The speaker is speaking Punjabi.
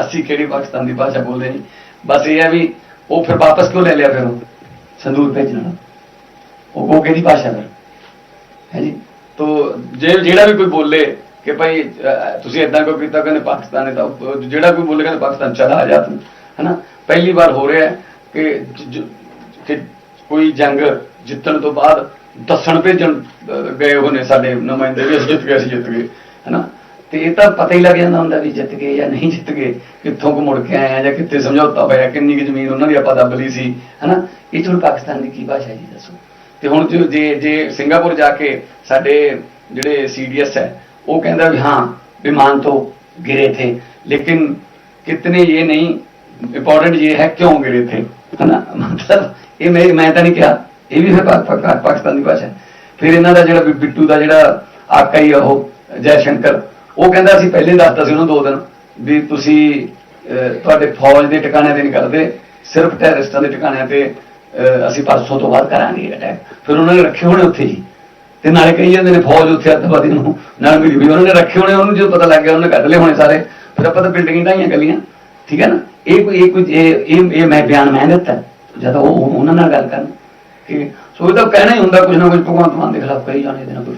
ਅਸੀਂ ਕਿਹੜੀ ਪਾਕਿਸਤਾਨ ਦੀ ਭਾਸ਼ਾ ਬੋਲਦੇ ਨਹੀਂ ਬਸ ਇਹ ਹੈ ਵੀ ਉਹ ਫਿਰ ਵਾਪਸ ਕਿਉਂ ਲੈ ਲਿਆ ਫਿਰ ਉਹ ਸੰਦੂਕ ਭੇਜਣ। ਵਾਲਾ ਉਹ ਉਹ ਕਿਹਦੀ ਭਾਸ਼ਾ ਫਿਰ। ਹੈ ਜੀ? ਤੋ ਜੇ ਜਿਹੜਾ ਵੀ ਕੋਈ ਬੋਲੇ ਕਿ ਭਾਈ ਤੁਸੀਂ ਇਦਾਂ ਕਿਉਂ ਕੀਤਾ? ਕਹਿੰਦੇ ਪਾਕਿਸਤਾਨ ਨੇ ਤਾਂ ਜਿਹੜਾ ਕੋਈ ਬੋਲੇ ਕਹਿੰਦੇ ਪਾਕਿਸਤਾਨ ਚਲਾ ਜਾ ਤੂੰ। ਹਨਾ? ਪਹਿਲੀ ਵਾਰ ਹੋ ਰਿਹਾ ਕਿ ਕਿ ਕੋਈ ਜੰਗ ਜਿੱਤਣ ਤੋਂ ਬਾਅਦ ਦੱਸਣ ਭੇਜਣ ਗਏ ਹੋਣੇ ਸਾਡੇ ਨੁਮਾਇੰਦੇ ਵੀ ਅਸੀਂ ਜਿੱਤ ਗਏ, ਅਸੀਂ ਜਿੱਤ ਗਏ। ਹਨਾ? ਤੇ ਇਹ ਤਾਂ ਪਤਾ ਹੀ ਲੱਗ ਜਾਂਦਾ ਹੁੰਦਾ ਵੀ ਜਿੱਤ ਗਏ ਜਾਂ ਨਹੀਂ ਜਿੱਤ ਗਏ ਕਿੱਥੋਂ ਕੁ ਮੁੜ ਕੇ ਆਏ ਆ ਜਾਂ ਕਿੱਥੇ ਸਮਝੌਤਾ ਹੋਇਆ ਕਿੰਨੀ ਕੁ ਜ਼ਮੀਨ ਉਹਨਾਂ ਦੀ ਆਪਾਂ ਦੱਬ ਲਈ ਸੀ ਹਨਾ ਇਹ 'ਚ ਹੁਣ ਪਾਕਿਸਤਾਨ ਦੀ ਕੀ ਭਾਸ਼ਾ ਹੈ ਜੀ ਦੱਸੋ ਤੇ ਹੁਣ ਜੋ- ਜੇ ਜੇ ਸਿੰਗਾਪੁਰ ਜਾ ਕੇ ਸਾਡੇ ਜਿਹੜੇ ਸੀਡੀਐਸ ਹੈ ਉਹ ਕਹਿੰਦਾ ਵੀ ਹਾਂ विमान तो गिरे थे लेकिन कितने ये नहीं इंपॉर्टेंट ये है क्यों गिरे थे है ना मतलब ਇਹ ਮੈਂ ਮੈਂ ਤਾਂ ਨਹੀਂ ਕਿਹਾ ਇਹ ਵੀ ਫਿਰ ਪਾ- ਪਾ- ਪਾਕਿਸਤਾਨ ਦੀ ਭਾਸ਼ਾ ਹੈ। ਫਿਰ ਇਹਨਾਂ ਦਾ ਜਿਹੜਾ ਬਿ- ਬਿੱਟੂ ਦਾ ਜਿਹੜਾ ਆਕਾ ਹੀ ਆ ਉਹ ਕਹਿੰਦਾ ਅਸੀਂ ਪਹਿਲੇ ਦੱਸਦਾ ਸੀ ਉਹਨੂੰ ਦੋ ਦਿਨ ਵੀ ਤੁਸੀਂ ਤੁਹਾਡੇ ਫੌਜ ਦੇ ਟਿਕਾਣਿਆਂ ਤੇ ਨਹੀਂ ਕਰਦੇ ਸਿਰਫ ਟੈਰਰਿਸਟਾਂ ਦੇ ਟਿਕਾਣਿਆਂ ਤੇ ਅਸੀਂ ਪਰਸੋਂ ਤੋਂ ਬਾਅਦ ਕਰਾਂਗੇ ਅਟੈਕ ਫਿਰ ਉਹਨਾਂ ਨੇ ਰੱਖੇ ਹੋਣੇ ਉੱਥੇ ਹੀ। ਤੇ ਨਾਲੇ ਕਹੀ ਜਾਂਦੇ ਨੇ ਫੌਜ ਉੱਥੇ ਅੱਤਵਾਦੀ ਨੂੰ, ਨਾਲ ਵੀ ਵੀ, ਉਹਨਾਂ ਨੇ ਰੱਖੇ ਹੋਣੇ, ਉਹਨੂੰ ਜਦੋਂ ਪਤਾ ਲੱਗ ਗਿਆ ਉਹਨੇ ਕੱਢ ਲਏ ਹੋਣੇ ਸਾਰੇ। ਫਿਰ ਆਪਾਂ ਤਾਂ ਬਿਲਡਿੰਗਾਂ ਢਾਈਆਂ ਗਲੀਆਂ ਠੀਕ ਹੈ ਨਾ? ਇਹ ਕੋਈ ਇਹ ਕੋਈ, ਇਹ ਇਹ ਮੈਂ ਬਿਆਨ ਮੈਂ ਦਿੱਤਾ। ਜਦੋਂ ਉਹ ਉਹਨਾਂ ਨਾਲ ਗੱਲ ਕਰਨ। ਕਿ ਸੋ ਇਹ ਤਾਂ ਕਹਿਣਾ ਹੀ ਹੁੰਦਾ ਕੁਝ ਨਾ ਕੁਝ ਭਗਵੰਤ ਮਾਨ ਦੇ ਖਿਲਾਫ ਕਹੀ ਜਾਣੇ, ਇਹਦੇ ਨਾਲ ਕੋਈ